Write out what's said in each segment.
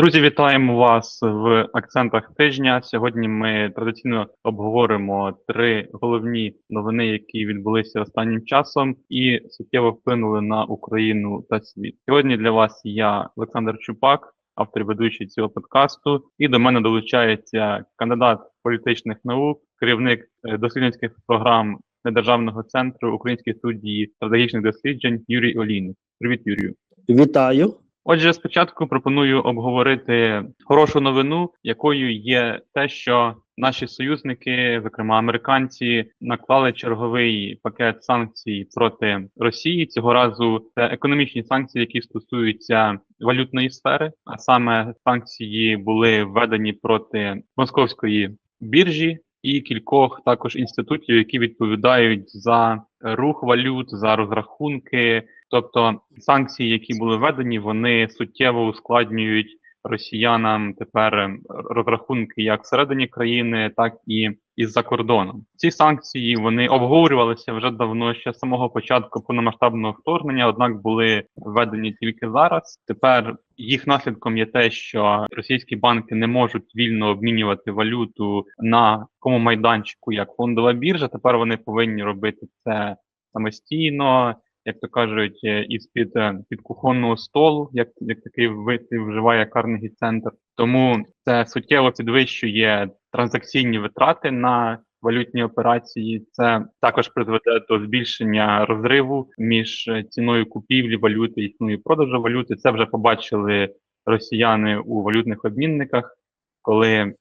Друзі, вітаємо вас в акцентах тижня. Сьогодні ми традиційно обговоримо три головні новини, які відбулися останнім часом, і суттєво вплинули на Україну та світ. Сьогодні для вас я Олександр Чупак, автор і ведучий цього подкасту, і до мене долучається кандидат політичних наук, керівник е, дослідницьких програм недержавного центру Української студії стратегічних досліджень Юрій Олійник. Привіт, Юрію. Вітаю. Отже, спочатку пропоную обговорити хорошу новину, якою є те, що наші союзники, зокрема американці, наклали черговий пакет санкцій проти Росії. Цього разу це економічні санкції, які стосуються валютної сфери, а саме санкції були введені проти московської біржі. І кількох також інститутів, які відповідають за рух валют, за розрахунки, тобто санкції, які були введені, вони суттєво ускладнюють росіянам тепер розрахунки як всередині країни, так і із-за кордоном. Ці санкції вони обговорювалися вже давно ще з самого початку повномасштабного вторгнення, однак були введені тільки зараз. Тепер їх наслідком є те, що російські банки не можуть вільно обмінювати валюту на такому майданчику, як фондова біржа. Тепер вони повинні робити це самостійно як то кажуть, е, із під під кухонного столу, як як такий вислів вживає Карнегі центр. Тому це суттєво підвищує транзакційні витрати на валютні операції. Це також призведе до збільшення розриву між е, ціною купівлі валюти і ціною продажу валюти. Це вже побачили росіяни у валютних обмінниках, коли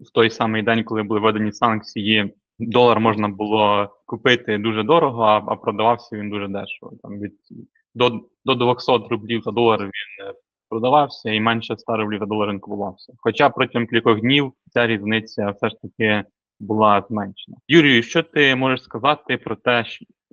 в той самий день, коли були введені санкції долар можна було купити дуже дорого, а, а продавався він дуже дешево. Там від до до 200 рублів за долар він е, продавався, і менше 100 рублів за долар купувався. Хоча протягом кількох днів ця різниця все ж таки була зменшена. Юрію, що ти можеш сказати про те,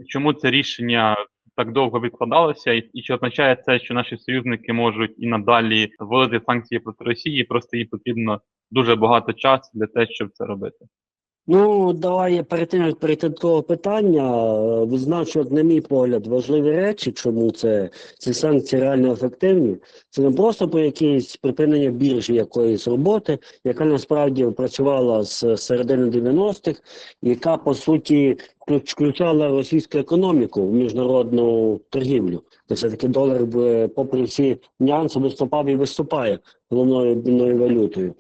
чому це рішення так довго відкладалося, і, і чи означає це, що наші союзники можуть і надалі вводити санкції проти Росії, просто їй потрібно дуже багато часу для того, щоб це робити? Ну, давай я перед тим, як перейти до того питання, е, відзначу, на мій погляд, важливі речі, чому це ці санкції реально ефективні. Це не просто по якійсь припинення біржі якоїсь роботи, яка насправді працювала з середини 90-х, яка по суті включала російську економіку в міжнародну торгівлю. Це все таки долар, попри всі нюанси, виступав і виступає головною валютою.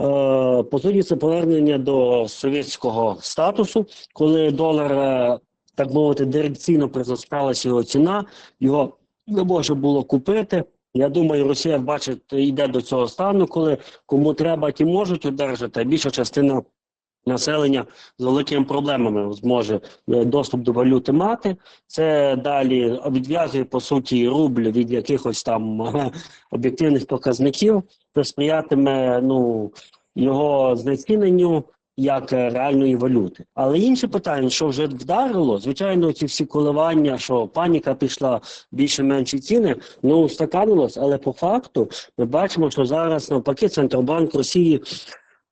Е, по суті, це повернення до совєтського статусу, коли долар, е, так мовити, дирекційно призначалася його ціна, його не може було купити. Я думаю, Росія бачить, йде до цього стану, коли кому треба, ті можуть одержати, а більша частина населення з великими проблемами зможе е, доступ до валюти мати. Це далі відв'язує по суті рубль від якихось там об'єктивних показників, це сприятиме ну його знеціненню. Як реальної валюти, але інше питання, що вже вдарило, звичайно, ці всі коливання, що паніка пішла більше-менші ціни, ну устаканилось, але по факту ми бачимо, що зараз навпаки Центробанк Росії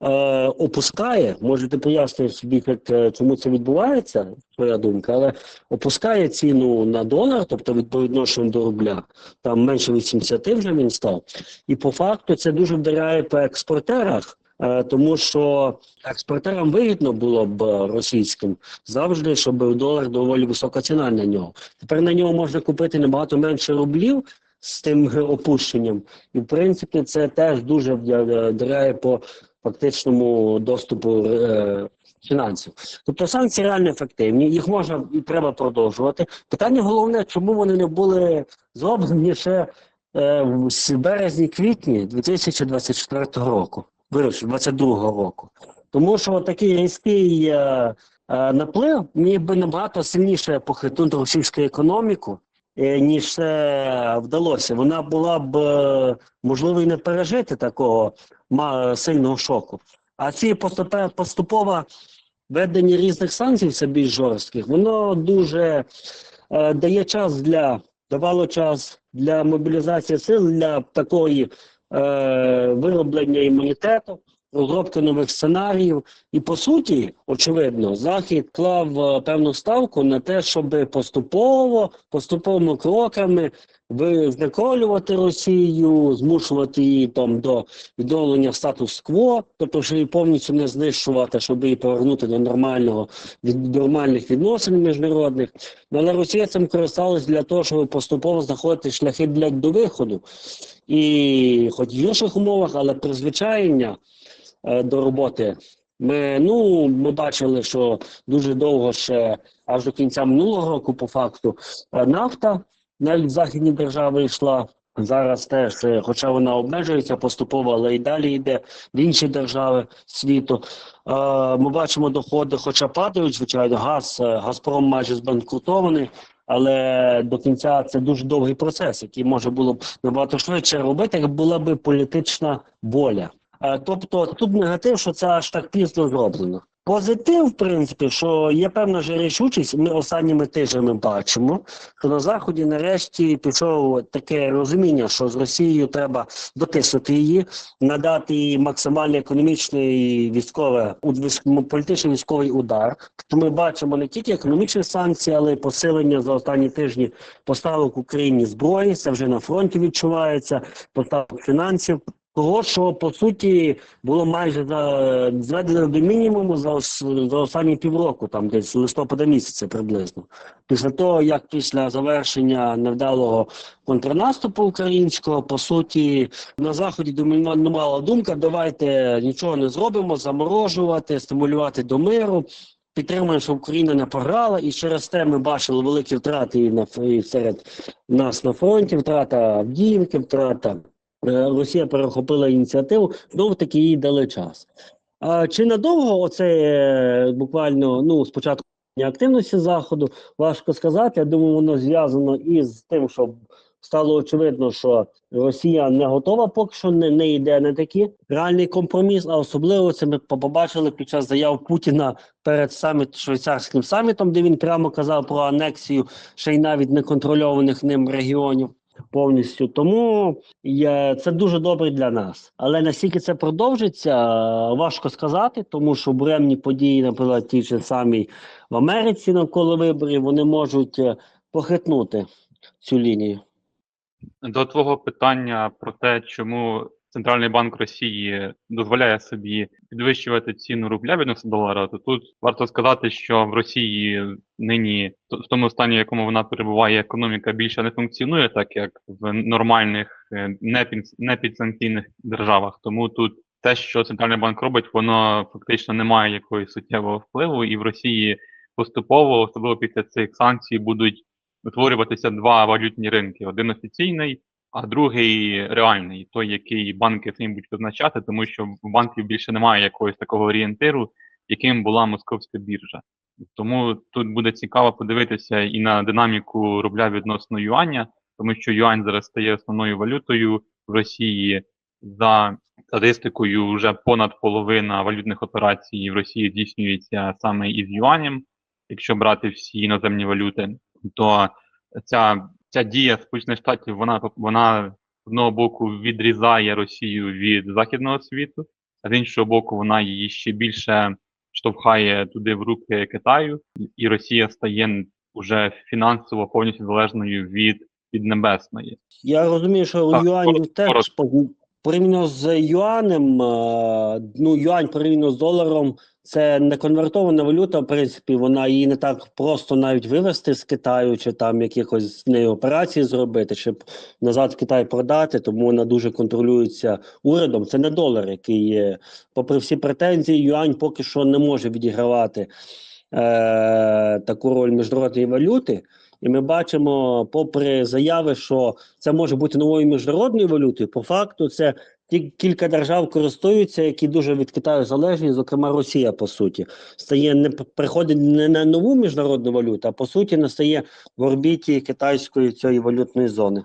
е, опускає, можете пояснити собі, як, е, чому це відбувається, твоя думка, але опускає ціну на долар, тобто відповідно до рубля, там менше 80 вже він став. І по факту це дуже вдаряє по експортерах. Е, тому що експортерам вигідно було б російським завжди, щоб долар доволі висока ціна на нього. Тепер на нього можна купити набагато менше рублів з тим опущенням, і в принципі це теж дуже вдаряє по фактичному доступу е, фінансів. Тобто санкції реально ефективні, їх можна і треба продовжувати. Питання головне, чому вони не були зроблені ще е, в березні-квітні 2024 року, вирішив 2022 року. Тому що такий різкий е, е, наплив міг би набагато сильніше похитнути російську економіку. Е, ніж це вдалося, вона була б е, можливо і не пережити такого сильного шоку. А ці поступове введення різних санкцій, це більш жорстких, воно дуже е, дає час для давало час для мобілізації сил для такої е, вироблення імунітету. Розробки нових сценаріїв. І по суті, очевидно, Захід клав е, певну ставку на те, щоб поступово, поступовими кроками знеколювати Росію, змушувати її там до відновлення статус-кво, тобто щоб її повністю не знищувати, щоб її повернути до нормального від нормальних відносин міжнародних. Ну, Але Росія цим користалась для того, щоб поступово знаходити шляхи для до виходу. І хоч в інших умовах, але призвичаєння е, до роботи. Ми, ну, ми бачили, що дуже довго ще аж до кінця минулого року, по факту, е, нафта навіть в західні держави йшла. Зараз теж, е, хоча вона обмежується поступово, але і далі йде в інші держави світу. Е, Ми бачимо доходи, хоча падають, звичайно, газ, е, Газпром майже збанкрутований, але до кінця це дуже довгий процес, який може було б набагато швидше робити, як була б політична воля. Е, Тобто тут негатив, що це аж так пізно зроблено. Позитив, в принципі, що є певна ж рішучість, ми останніми тижнями бачимо, що на заході нарешті пішов таке розуміння, що з Росією треба дотиснути її, надати їй максимальний економічний і військове політичний військовий удар. Тобто ми бачимо не тільки економічні санкції, але й посилення за останні тижні поставок Україні зброї. Це вже на фронті відчувається, поставок фінансів. Того, що по суті було майже зведено до мінімуму за, за останні півроку, там десь листопада місяця приблизно. Після того, як після завершення невдалого контрнаступу українського, по суті, на заході домінувала думка: давайте нічого не зробимо, заморожувати, стимулювати до миру. Підтримуємо, що Україна не програла, і через те ми бачили великі втрати і на і серед нас на фронті. Втрата Авдіївки, втрата Росія перехопила ініціативу, знову таки їй дали час. А чи надовго оце е, буквально ну спочатку активності заходу важко сказати. Я думаю, воно зв'язано із тим, що стало очевидно, що Росія не готова, поки що не, не йде на такий реальний компроміс. А особливо це ми побачили під час заяв Путіна перед саміт швейцарським самітом, де він прямо казав про анексію ще й навіть неконтрольованих ним регіонів повністю. Тому є, це дуже добре для нас. Але наскільки це продовжиться, важко сказати, тому що буремні події, наприклад, ті ж самі в Америці навколо виборів, вони можуть е, похитнути цю лінію. До твого питання про те, чому Центральний банк Росії дозволяє собі підвищувати ціну рубля відносно долара, то тут варто сказати, що в Росії нині в тому стані, в якому вона перебуває, економіка більше не функціонує, так як в нормальних е, непідсанкційних державах. Тому тут те, що центральний банк робить, воно фактично не має якогось суттєвого впливу, і в Росії поступово, особливо після цих санкцій, будуть утворюватися два валютні ринки: один офіційний, а другий реальний, той, який банки самі будуть визначати, тому що в банків більше немає якогось такого орієнтиру, яким була московська біржа. Тому тут буде цікаво подивитися і на динаміку рубля відносно юаня, тому що юань зараз стає основною валютою в Росії. За статистикою, вже понад половина валютних операцій в Росії здійснюється саме із юанем. Якщо брати всі іноземні валюти, то ця, ця дія Сполучених Штатів вона вона з одного боку відрізає Росію від західного світу, а з іншого боку, вона її ще більше штовхає туди в руки Китаю, і Росія стає уже фінансово повністю залежною від Піднебесної. Я розумію, що Так, юань коротко, теж порівняно з юанем, е, ну юань порівняно з доларом, це не конвертована валюта. В принципі, вона її не так просто навіть вивезти з Китаю, чи там якихось з нею операції зробити, щоб назад в Китай продати, тому вона дуже контролюється урядом. Це не долар, який. Попри всі претензії, юань поки що не може відігравати е, таку роль міжнародної валюти. І ми бачимо, попри заяви, що це може бути новою міжнародною валютою, по факту це ті кілька держав користуються, які дуже від Китаю залежні, зокрема Росія, по суті, стає не приходить не на нову міжнародну валюту, а по суті настає в орбіті китайської цієї валютної зони.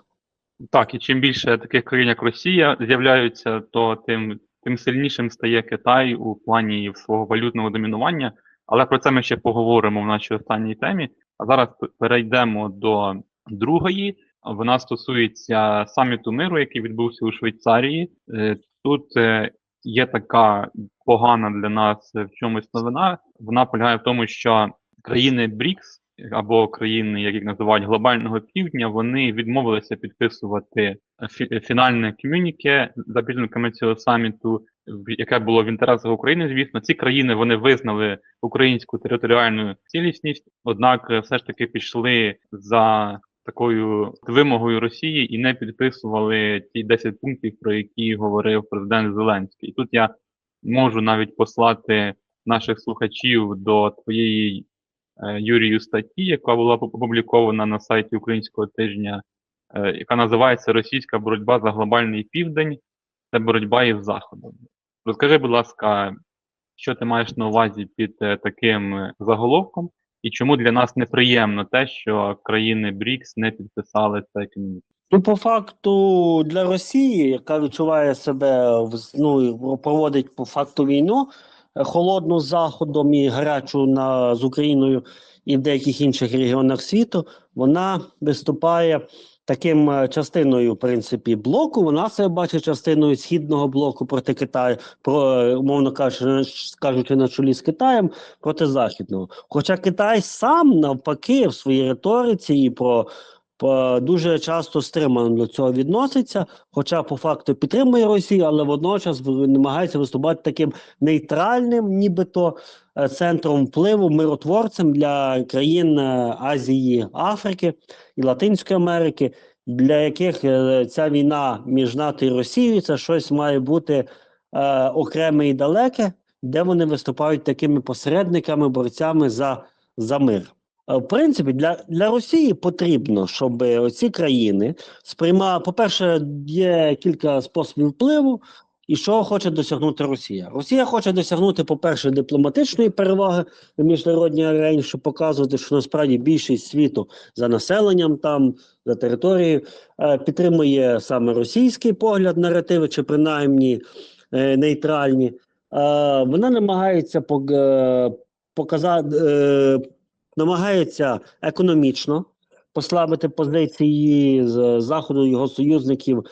Так, і чим більше таких країн, як Росія, з'являються, то тим, тим сильнішим стає Китай у плані свого валютного домінування. Але про це ми ще поговоримо в нашій останній темі. А зараз перейдемо до другої. Вона стосується саміту миру, який відбувся у Швейцарії. Е, Тут е, є така погана для нас в чомусь новина. Вона полягає в тому, що країни БРІКС або країни, як їх називають глобального півдня, вони відмовилися підписувати фі- фінальне комюніке за підсумками цього саміту, яке було в інтересах України. Звісно, ці країни вони визнали українську територіальну цілісність, однак все ж таки пішли за такою вимогою Росії і не підписували ті 10 пунктів, про які говорив президент Зеленський. І тут я можу навіть послати наших слухачів до твоєї Юрію статті, яка була опублікована на сайті Українського тижня, е, яка називається Російська боротьба за глобальний південь це боротьба із Заходом. Розкажи, будь ласка, що ти маєш на увазі під е, таким е, заголовком, і чому для нас неприємно те, що країни БРІКС не підписали це ком'юніке? Ну, по факту для Росії, яка відчуває себе ну, проводить по факту війну е, холодну з Заходом і гарячу на з Україною і в деяких інших регіонах світу, вона виступає таким е, частиною, в принципі, блоку. Вона себе бачить частиною східного блоку проти Китаю, про е, умовно кажучи, на- чолі з Китаєм проти західного. Хоча Китай сам навпаки в своїй риториці і про дуже часто стримано до цього відноситься, хоча по факту підтримує Росію, але водночас намагається виступати таким нейтральним, нібито е, центром впливу, миротворцем для країн е, Азії, Африки і Латинської Америки, для яких е, ця війна між НАТО і Росією це щось має бути е, окреме і далеке, де вони виступають такими посередниками, борцями за, за мир. Е, В принципі, для, для Росії потрібно, щоб оці країни сприймали, по-перше, є кілька способів впливу, і що хоче досягнути Росія. Росія хоче досягнути, по-перше, дипломатичної переваги на міжнародній арені, щоб показувати, що насправді більшість світу за населенням там, за територією, е, підтримує саме російський погляд, наративи, чи принаймні е, нейтральні. Вона намагається показати. Намагається економічно послабити позиції з заходу його союзників е,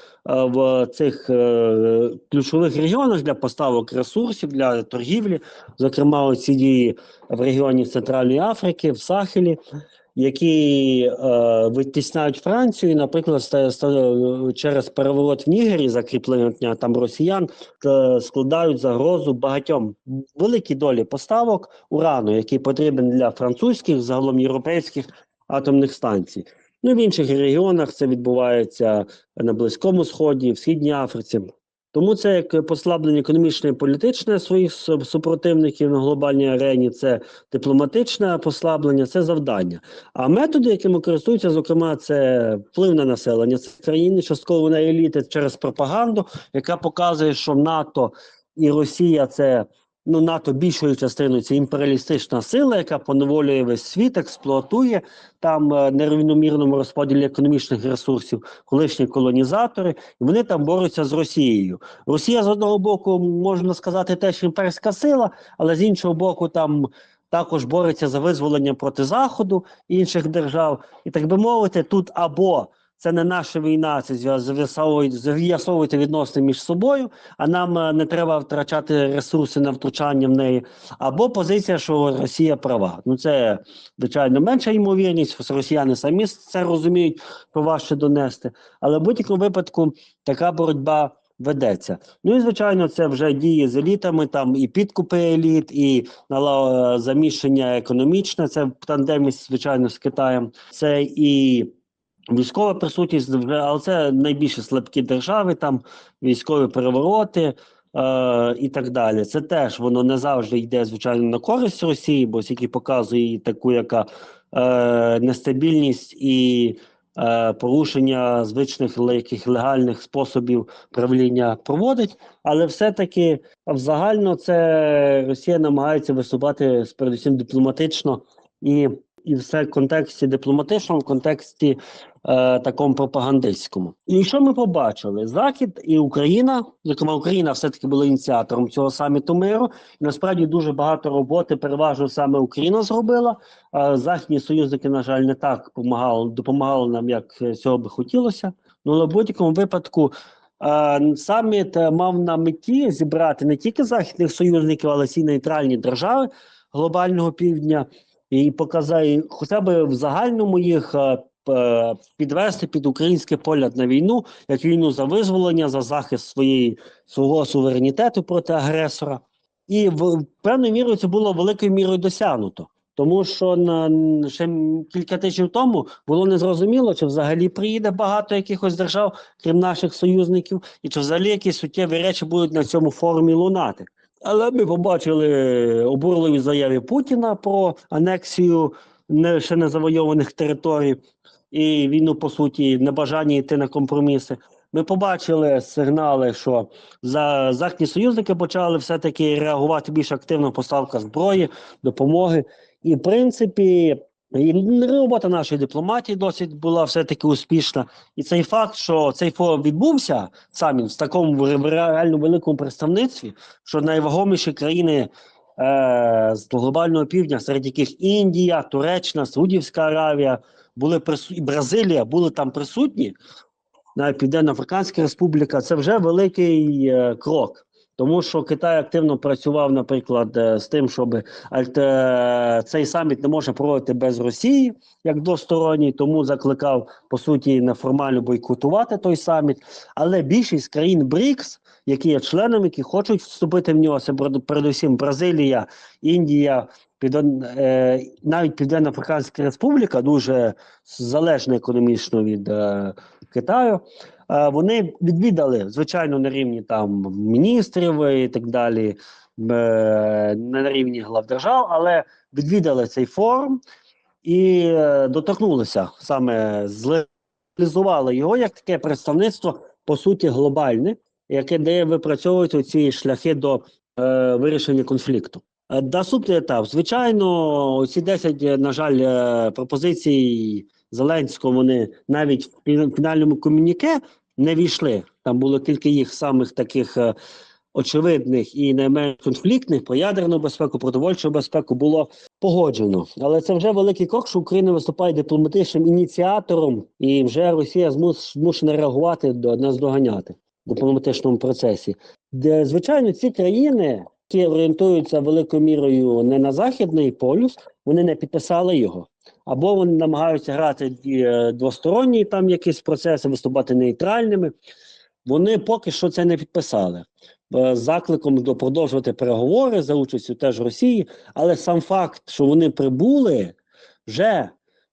в цих е, ключових регіонах для поставок ресурсів для торгівлі, зокрема ці дії в регіоні Центральної Африки, в Сахелі. Які е, витісняють Францію, наприклад, ста- ста- через переворот в Нігері, закріплення там росіян, е, складають загрозу багатьом великій долі поставок урану, який потрібен для французьких, загалом європейських атомних станцій. Ну і в інших регіонах це відбувається на Близькому Сході, в Східній Африці. Тому це як послаблення економічне і політичне своїх супротивників на глобальній арені, це дипломатичне послаблення, це завдання. А методи, якими користуються, зокрема, це вплив на населення країни, частково на еліти через пропаганду, яка показує, що НАТО і Росія це ну НАТО більшою частиною це імперіалістична сила, яка поневолює весь світ, експлуатує там е, нерівномірному розподілі економічних ресурсів, колишні колонізатори, і вони там борються з Росією. Росія з одного боку можна сказати теж імперська сила, але з іншого боку, там також бореться за визволення проти заходу інших держав, і так би мовити, тут або це не наша війна, це з'ясовують- відносини між собою, а нам е, не треба втрачати ресурси на втручання в неї. Або позиція, що Росія права. Ну це звичайно менша ймовірність. Росіяни самі це розуміють, то важче донести. Але в будь-якому випадку така боротьба ведеться. Ну і звичайно, це вже дії з елітами, там і підкупи еліт, і е, заміщення економічне. Це в тандемі, звичайно, з Китаєм. Це і військова присутність, але це найбільше слабкі держави, там військові перевороти е, і так далі. Це теж воно не завжди йде, звичайно, на користь Росії, бо скільки показує таку, яка е, нестабільність і е, порушення звичних яких легальних способів правління проводить. Але все-таки в загально це Росія намагається виступати передусім дипломатично і, і все в контексті дипломатичному, в контексті е, такому пропагандистському. І що ми побачили? Захід і Україна, зокрема, Україна все-таки була ініціатором цього саміту миру. І насправді дуже багато роботи, переважно саме Україна зробила. Е, західні союзники, на жаль, не так допомагали, допомагали нам, як цього би хотілося. Ну, в будь-якому випадку Е, Саміт е, мав на меті зібрати не тільки західних союзників, але всі нейтральні держави глобального півдня і показати, хоча б в загальному їх підвести під український погляд на війну, як війну за визволення, за захист своєї свого суверенітету проти агресора. І в певною мірою це було великою мірою досягнуто. Тому що на ще кілька тижнів тому було незрозуміло, чи взагалі приїде багато якихось держав, крім наших союзників, і чи взагалі якісь суттєві речі будуть на цьому форумі лунати. Але ми побачили обурливі заяви Путіна про анексію не, ще не завойованих територій і війну, по суті, небажання йти на компроміси. Ми побачили сигнали, що за західні союзники почали все-таки реагувати більш активно поставка зброї, допомоги. І, в принципі, і робота нашої дипломатії досить була все-таки успішна. І цей факт, що цей форум відбувся саміт в такому реально великому представництві, що найвагоміші країни е, з глобального півдня, серед яких Індія, Туреччина, Саудівська Аравія, були прису... і Бразилія були там присутні, навіть Південно-Африканська Республіка, це вже великий е, крок. Тому що Китай активно працював, наприклад, е, з тим, щоб цей саміт не може проводити без Росії як двосторонній, тому закликав по суті неформально бойкотувати той саміт. Але більшість країн БРІКС, які є членами, які хочуть вступити в нього, це передусім Бразилія, Індія, Півден... е, навіть Південно-Африканська Республіка, дуже залежна економічно від е, Китаю. Е, вони відвідали, звичайно, на рівні там міністрів і так далі, е, на рівні глав держав, але відвідали цей форум і е, доторкнулися саме злегалізували його як таке представництво, по суті, глобальне, яке де випрацьовують ці шляхи до е, вирішення конфлікту. Е, Наступний етап. Звичайно, ці 10, е, на жаль, е, пропозицій Зеленського вони навіть в фінальному комюніке не війшли. Там було кілька їх самих таких очевидних і найменш конфліктних про ядерну безпеку, продовольчу безпеку було погоджено. Але це вже великий крок, що Україна виступає дипломатичним ініціатором, і вже Росія змушена реагувати до наздоганяти в дипломатичному процесі. Де, звичайно, ці країни, які орієнтуються великою мірою не на західний полюс, вони не підписали його. Або вони намагаються грати е, двосторонні там якісь процеси, виступати нейтральними. Вони поки що це не підписали. Е, З закликом до продовжувати переговори за участю теж Росії, але сам факт, що вони прибули, вже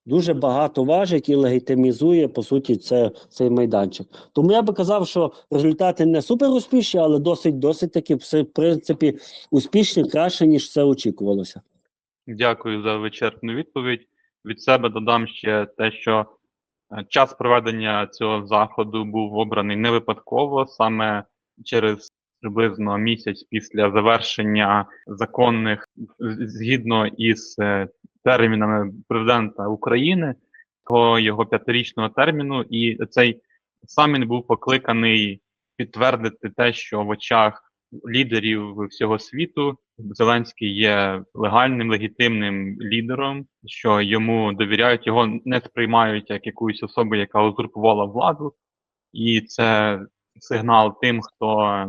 дуже багато важить і легітимізує по суті це, цей майданчик. Тому я би казав, що результати не супер успішні, але досить досить таки в принципі успішні, краще ніж це очікувалося. Дякую за вичерпну відповідь. Від себе додам ще те, що е, час проведення цього заходу був обраний не випадково, саме через приблизно місяць після завершення законних згідно із е, термінами президента України, того його п'ятирічного терміну, і цей саміт був покликаний підтвердити те, що в очах лідерів всього світу Зеленський є легальним, легітимним лідером, що йому довіряють, його не сприймають як якусь особу, яка узурпувала владу, і це сигнал тим, хто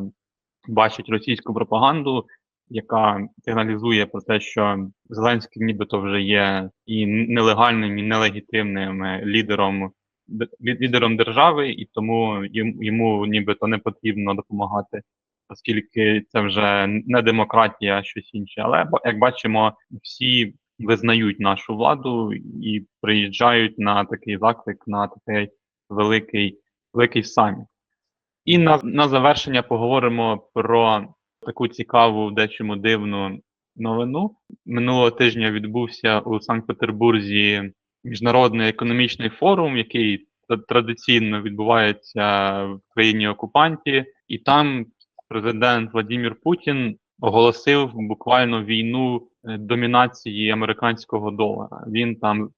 бачить російську пропаганду, яка сигналізує про те, що Зеленський нібито вже є і нелегальним, і нелегітимним е, лідером лідером держави, і тому йому, нібито не потрібно допомагати оскільки це вже не демократія, а щось інше. Але як бачимо, всі визнають нашу владу і приїжджають на такий заклик, на такий великий, великий саміт. І на, на завершення поговоримо про таку цікаву, дечому дивну новину. Минулого тижня відбувся у Санкт-Петербурзі міжнародний економічний форум, який традиційно відбувається в країні окупанті, і там президент Владимир Путін оголосив буквально війну е, домінації американського долара. Він там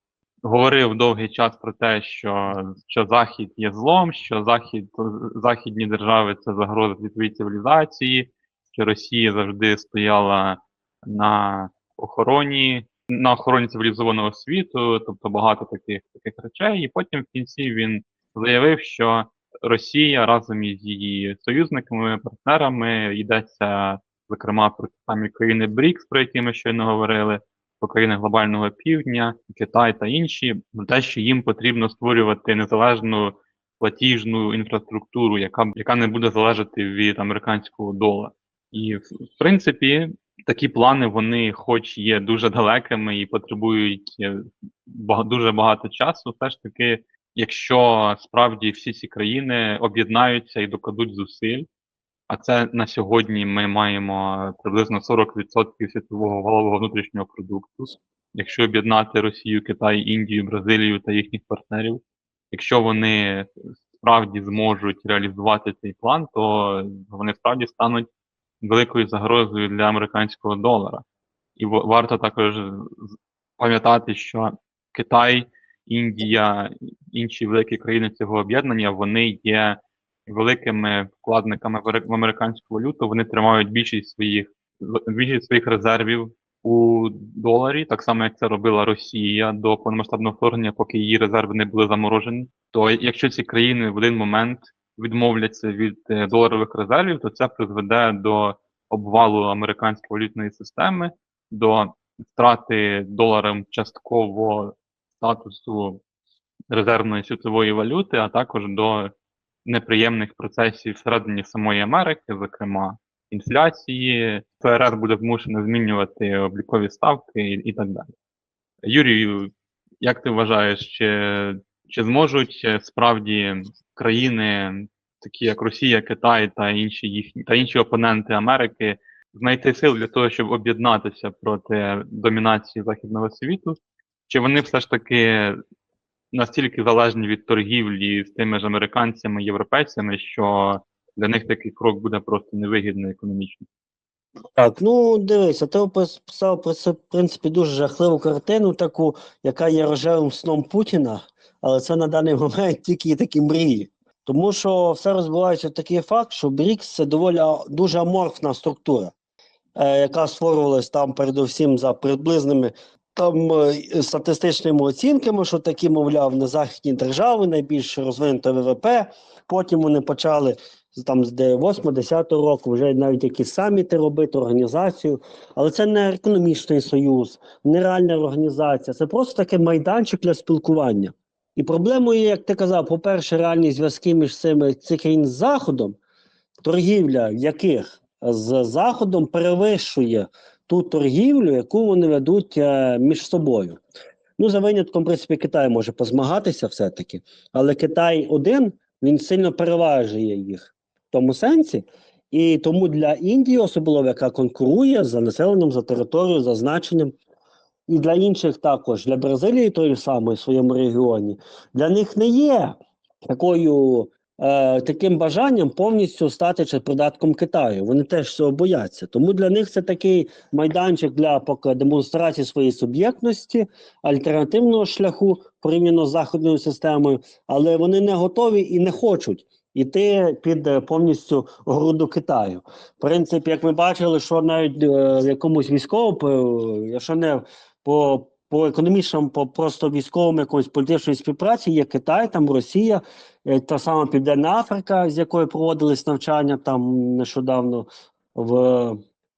говорив довгий час про те, що, що Захід є злом, що Захід, західні держави це загроза світовій цивілізації, що Росія завжди стояла на охороні, на охороні цивілізованого світу, тобто багато таких таких речей. І потім в кінці він заявив, що Росія разом із її союзниками, партнерами йдеться, зокрема, про самі країни БРІКС, про які ми щойно говорили, про країни глобального півдня, Китай та інші, про те, що їм потрібно створювати незалежну платіжну інфраструктуру, яка, яка не буде залежати від американського долара. І в принципі, такі плани вони, хоч є дуже далекими і потребують е, дуже багато часу, все ж таки, якщо справді всі ці країни об'єднаються і докладуть зусиль, а це на сьогодні ми маємо приблизно 40% світового валового внутрішнього продукту. Якщо об'єднати Росію, Китай, Індію, Бразилію та їхніх партнерів, якщо вони справді зможуть реалізувати цей план, то вони справді стануть великою загрозою для американського долара. І варто також пам'ятати, що Китай, Індія, інші великі країни цього об'єднання, вони є великими вкладниками в американську валюту. Вони тримають більшість своїх більшість своїх резервів у доларі, так само як це робила Росія до повномасштабного вторгнення, поки її резерви не були заморожені. То якщо ці країни в один момент відмовляться від е, доларових резервів, то це призведе до обвалу американської валютної системи, до втрати доларом частково статусу резервної світової валюти, а також до неприємних процесів всередині самої Америки, зокрема інфляції, ФРС буде змушено змінювати облікові ставки і, і так далі. Юрію, як ти вважаєш, чи, чи зможуть е, справді країни, такі як Росія, Китай та інші їхні та інші опоненти Америки, знайти сил для того, щоб об'єднатися проти домінації західного світу? Чи вони все ж таки настільки залежні від торгівлі з тими ж американцями, європейцями, що для них такий крок буде просто невигідний економічно? Так, ну дивися, ти описав в принципі, дуже жахливу картину, таку, яка є рожевим сном Путіна, але це на даний момент тільки такі мрії. Тому що все розбивається в такий факт, що БРІКС це доволі дуже аморфна структура, е, яка створювалась там передусім за приблизними там е, статистичними оцінками, що такі, мовляв, на західні держави найбільш розвинуте ВВП. Потім вони почали там з 8-10 року вже навіть якісь саміти робити, організацію. Але це не економічний союз, не реальна організація, це просто такий майданчик для спілкування. І проблемою, як ти казав, по-перше, реальні зв'язки між цими цих країн з Заходом, торгівля яких з Заходом перевищує ту торгівлю, яку вони ведуть е, між собою. Ну, за винятком, в принципі, Китай може позмагатися все-таки, але Китай один він сильно переважує їх в тому сенсі. І тому для Індії, особливо, яка конкурує за населенням, за територією, за значенням, і для інших також, для Бразилії тої самої в своєму регіоні, для них не є такою, е, таким бажанням повністю стати чи придатком Китаю. Вони теж цього бояться. Тому для них це такий майданчик для демонстрації своєї суб'єктності, альтернативного шляху порівняно з західною системою, але вони не готові і не хочуть. Іти під е, повністю груду Китаю. В принципі, як ми бачили, що навіть е, в якомусь військовому, е, якщо не по, по економічному, по просто військовому якоїсь політичної співпраці, є Китай, там Росія, е, та сама Південна Африка, з якої проводились навчання там нещодавно в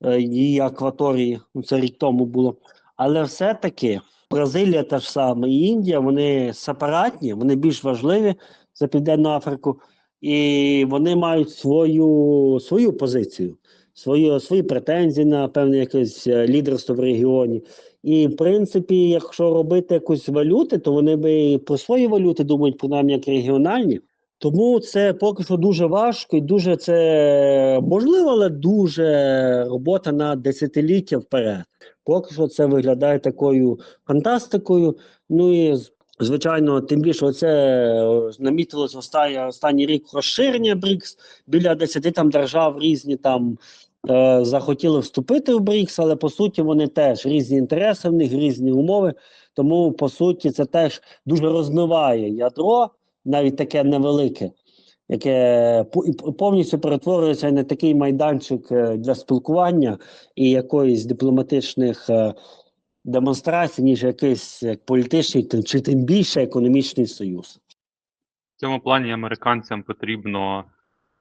е, її акваторії, ну, це рік тому було. Але все-таки Бразилія та ж саме і Індія, вони сепаратні, вони більш важливі за Південну Африку, і вони мають свою, свою позицію, свою, свої претензії на певне якесь е, лідерство в регіоні. І, в принципі, якщо робити якусь валюти, то вони би про свої валюти думають, принаймні, як регіональні. Тому це поки що дуже важко і дуже це можливо, але дуже робота на десятиліття вперед. Поки що це виглядає такою фантастикою. Ну і звичайно, тим більше оце е, намітилось останній, останній рік розширення БРІКС. Біля 10 там держав різні там е, захотіли вступити в БРІКС, але по суті вони теж різні інтереси в них, різні умови. Тому по суті це теж дуже розмиває ядро, навіть таке невелике, яке повністю перетворюється на такий майданчик е, для спілкування і якоїсь дипломатичних е, демонстрацій, ніж якийсь як політичний чи тим більше економічний союз. В цьому плані американцям потрібно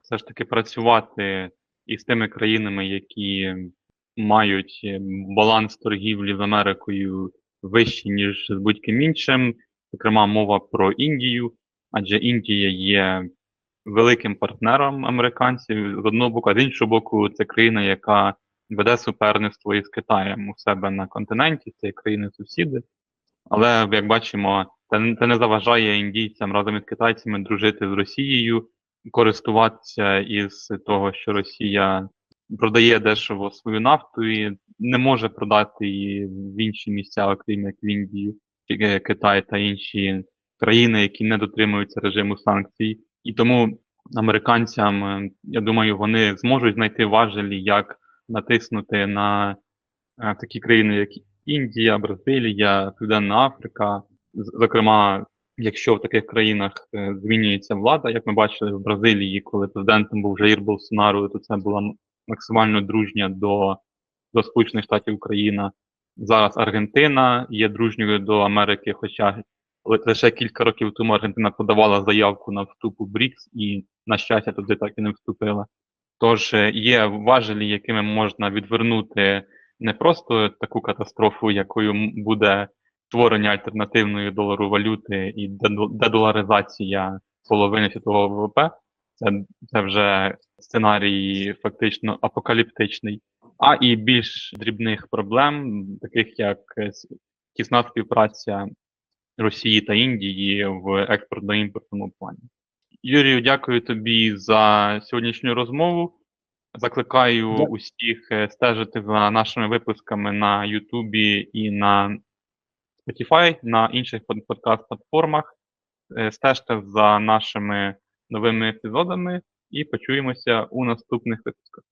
все ж таки працювати із тими країнами, які мають е, баланс торгівлі з Америкою вищий, ніж з будь-ким іншим. Зокрема, мова про Індію, адже Індія є великим партнером американців з одного боку, а з іншого боку, це країна, яка веде суперництво із Китаєм у себе на континенті, це країни-сусіди. Але як бачимо, це не заважає індійцям разом із китайцями дружити з Росією, користуватися із того, що Росія продає дешево свою нафту і не може продати її в інші місця, окрім як в Індію, Ки- Китай та інші країни, які не дотримуються режиму санкцій. І тому американцям, е, я думаю, вони зможуть знайти важелі, як натиснути на е, такі країни, як Індія, Бразилія, Південна Африка. Зокрема, якщо в таких країнах е, змінюється влада, як ми бачили в Бразилії, коли президентом був Жаїр Болсонару, то це була максимально дружня до, до Сполучених Штатів Україна. Зараз Аргентина є дружньою до Америки, хоча лише кілька років тому Аргентина подавала заявку на вступ у БРІКС і, на щастя, туди так і не вступила. Тож е, є важелі, якими можна відвернути не просто таку катастрофу, якою буде створення альтернативної долару валюти і дедо- дедоларизація половини світового ВВП. Це, це вже сценарій фактично апокаліптичний, а і більш дрібних проблем, таких як е, тісна співпраця Росії та Індії в експортно-імпортному плані. Юрію, дякую тобі за сьогоднішню розмову. Закликаю усіх е, стежити за нашими випусками на Ютубі і на Spotify, на інших подкаст-платформах. Е, Стежте за нашими новими епізодами і почуємося у наступних випусках.